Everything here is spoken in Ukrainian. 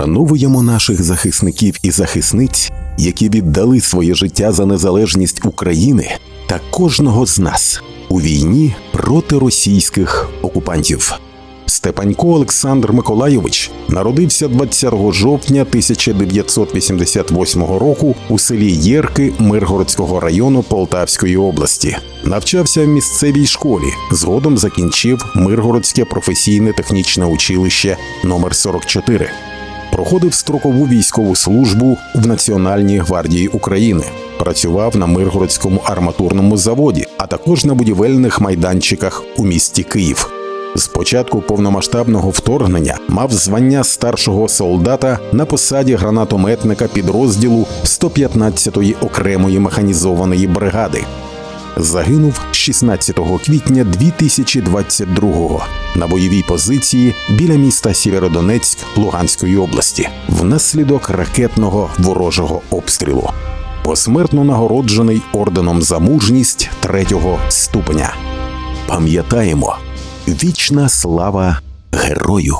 Вшановуємо наших захисників і захисниць, які віддали своє життя за незалежність України та кожного з нас у війні проти російських окупантів. Степанько Олександр Миколайович народився 20 жовтня 1988 року у селі Єрки Миргородського району Полтавської області. Навчався в місцевій школі. Згодом закінчив Миргородське професійне технічне училище номер 44 Проходив строкову військову службу в Національній гвардії України. Працював на Миргородському арматурному заводі, а також на будівельних майданчиках у місті Київ. З початку повномасштабного вторгнення мав звання старшого солдата на посаді гранатометника підрозділу 115-ї окремої механізованої бригади. Загинув 16 квітня 2022-го на бойовій позиції біля міста Сєвєродонецьк Луганської області внаслідок ракетного ворожого обстрілу. Посмертно нагороджений орденом за мужність третього ступеня. Пам'ятаємо, вічна слава герою!